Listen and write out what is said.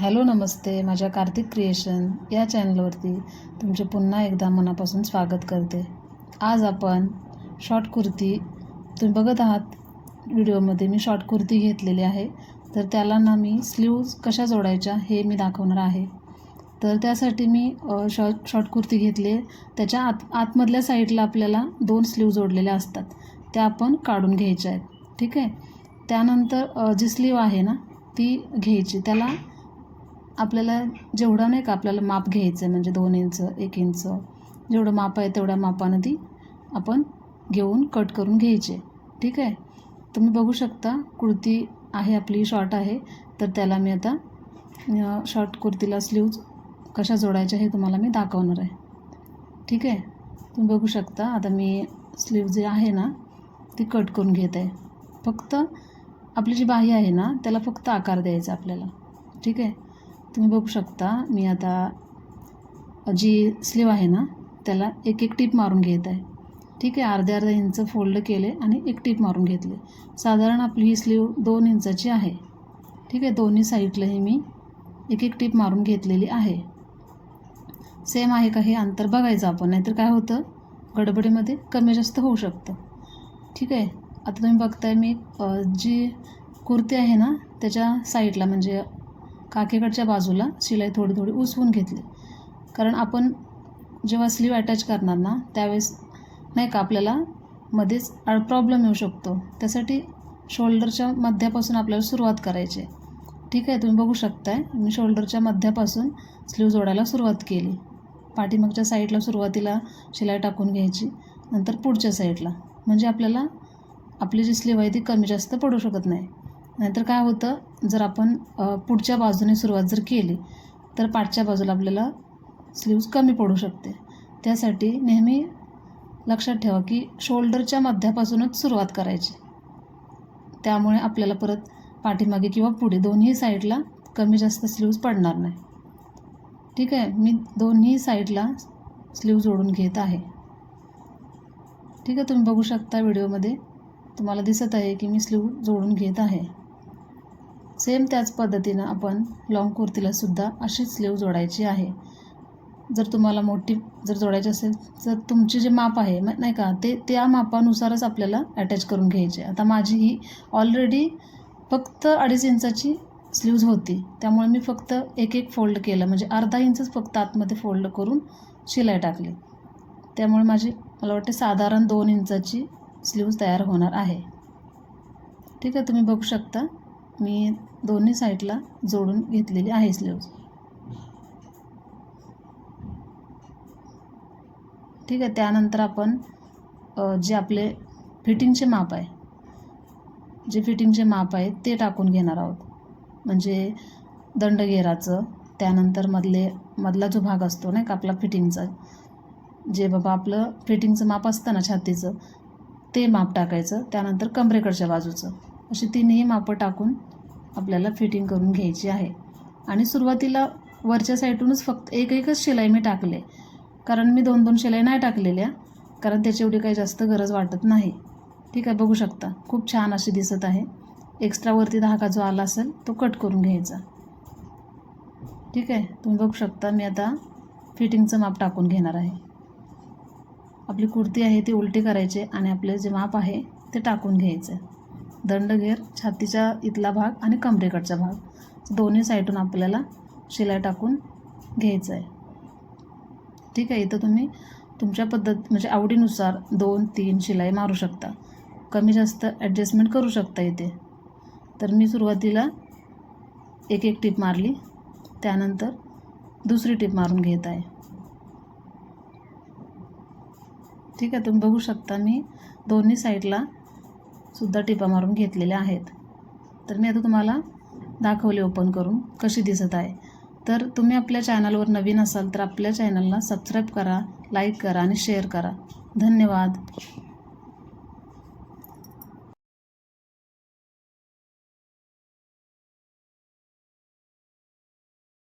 Hello नमस्ते. माझ्या Kartik creation या चॅनलवरती तुमचे पुन्हा एकदा मनापासून स्वागत करते. आज आपण शॉर्ट कुर्ती तुम्ही बघत आहात व्हिडिओमध्ये मी शॉर्ट कुर्ती घेतलेली आहे. तर त्याला ना मी स्लीव्ज कशा जोडायच्या हे मी दाखवणार आहे. तर त्यासाठी मी शॉर्ट शॉर्ट कुर्ती घेतली आहे. त्याच्या आत आतमधल्या साईडला आपल्याला दोन स्लीव जोडलेल्या असतात. त्या आपण काढून घ्यायच्या आहेत. ठीक आहे? त्यानंतर जी स्लीव आहे ना ती घ्यायची. त्याला आपल्याला जेवढं नाही का आपल्याला माप घ्यायचं आहे म्हणजे दोन इंच एक इंच जेवढं माप आहे तेवढ्या मापानं ती आपण घेऊन कट करून घ्यायचे. ठीक आहे? तुम्ही बघू शकता कुर्ती आहे आपली शॉर्ट आहे. तर त्याला मी आता शॉर्ट कुर्तीला स्लीव्ज कशा जोडायच्या हे तुम्हाला मी दाखवणार आहे. ठीक आहे? तुम्ही बघू शकता आता मी स्लीव जे आहे ना ती कट करून घेत आहे. फक्त आपली जी बाही आहे ना त्याला फक्त आकार द्यायचा आपल्याला. ठीक आहे? तुम्ही बघू शकता मी आता जी स्लीव आहे ना त्याला एक एक टीप मारून घेत आहे. ठीक आहे अर्ध्या अर्ध्या इंच फोल्ड केले आणि एक टीप मारून घेतले. साधारण आपली ही स्लीव दोन इंचाची आहे. ठीक आहे दोन्ही साईडलाही मी एक एक टीप मारून घेतलेली आहे. सेम आहे का हे अंतर बघायचं आपण नाहीतर काय होतं? गडबडीमध्ये कमी जास्त होऊ शकतं. ठीक आहे आता तुम्ही बघताय मी जी कुर्ती आहे ना त्याच्या साईडला म्हणजे काकेकडच्या बाजूला शिलाई थोडी थोडी उसवून घेतली. कारण आपण जेव्हा स्लीव अटॅच करणार ना त्यावेळेस नाही का आपल्याला मध्येच प्रॉब्लेम येऊ शकतो. त्यासाठी शोल्डरच्या मध्यापासून आपल्याला सुरुवात करायची आहे. ठीक आहे तुम्ही बघू शकताय मी शोल्डरच्या मध्यापासून स्लीव जोडायला सुरुवात केली. पाठीमागच्या साईडला सुरुवातीला शिलाई टाकून घ्यायची नंतर पुढच्या साईडला म्हणजे आपल्याला आपली जी स्लीव आहे ती कमी जास्त पडू शकत नाही. नाहीतर काय होतं जर आपण पुढच्या बाजूने सुरुवात जर केली तर पाठच्या बाजूला आपल्याला स्लीव्ज कमी पडू शकते. त्यासाठी नेहमी लक्षात ठेवा की शोल्डरच्या मध्यापासूनच सुरुवात करायची. त्यामुळे आपल्याला परत पाठीमागे किंवा पुढे दोन्ही साईडला कमी जास्त स्लीव्ज पडणार नाही. ठीक आहे? मी दोन्ही साईडला स्लीव जोडून घेत आहे. ठीक आहे? तुम्ही बघू शकता व्हिडिओमध्ये तुम्हाला दिसत आहे की मी स्लीव जोडून घेत आहे. सेम त्याच पद्धतीनं आपण लॉंग कुर्तीलासुद्धा अशीच स्लीव जोडायची आहे. जर तुम्हाला मोठी जर जोडायची असेल तर तुमचे जे माप आहे नाही का ते त्या मापानुसारच आपल्याला अटॅच करून घ्यायचे आता माझी ही ऑलरेडी फक्त अडीच इंचाची स्लीव्ज होती. त्यामुळे मी फक्त एक एक फोल्ड केलं. म्हणजे अर्धा इंचच फक्त आतमध्ये फोल्ड करून शिलाई टाकली. त्यामुळे माझी मला वाटते साधारण दोन इंचाची स्लीव्ज तयार होणार आहे. ठीक आहे तुम्ही बघू शकता. मी दोन्ही साईडला जोडून घेतलेली आहे स्लीव्ज. ठीक आहे त्यानंतर आपण जे आपले फिटिंगचे माप आहे जे फिटिंगचे माप आहे ते टाकून घेणार आहोत. म्हणजे दंडघेराचं त्यानंतर मधले मधला जो भाग असतो नाही का आपला फिटिंगचा जे बाबा आपलं फिटिंगचं माप असतं ना छातीचं ते माप टाकायचं त्यानंतर कमरेकडच्या बाजूचं. अशी तीनही मापं टाकून आपल्याला फिटिंग करून घ्यायची आहे. आणि सुरुवातीला वरच्या साईडूनच फक्त एक एकच शिलाई मी टाकले. कारण मी दोन दोन शिलाई नाही टाकलेल्या. कारण त्याची एवढी काही जास्त गरज वाटत नाही. ठीक आहे बघू शकता. खूप छान अशी दिसत आहे. एक्स्ट्रावरती धागा जो आला असेल तो कट करून घ्यायचा. ठीक आहे तुम्ही बघू शकता मी आता फिटिंगचं माप टाकून घेणार आहे. आपली कुर्ती आहे ती उलटी करायची आणि आपले जे माप आहे ते टाकून घ्यायचं दंडघेर छातीचा इथला भाग आणि कमरेकडचा भाग. दोन्ही साईडून आपल्याला शिलाई टाकून घ्यायचं आहे ठीक आहे इथं तुम्ही तुमच्या पद्धत म्हणजे आवडीनुसार दोन तीन शिलाई मारू शकता. कमी जास्त ॲडजस्टमेंट करू शकता इथे. तर मी सुरुवातीला एक एक टीप मारली. त्यानंतर दुसरी टीप मारून घेत आहे. ठीक आहे तुम्ही बघू शकता मी दोन्ही साईडला सुद्धा टिपा मारून घेतलेल्या आहेत. तर मी आता तुम्हाला दाखवले ओपन करून कशी दिसत आहे. तर तुम्ही आपल्या चॅनलवर नवीन असाल तर आपल्या चॅनलला सबस्क्राईब करा लाईक करा आणि शेअर करा. धन्यवाद.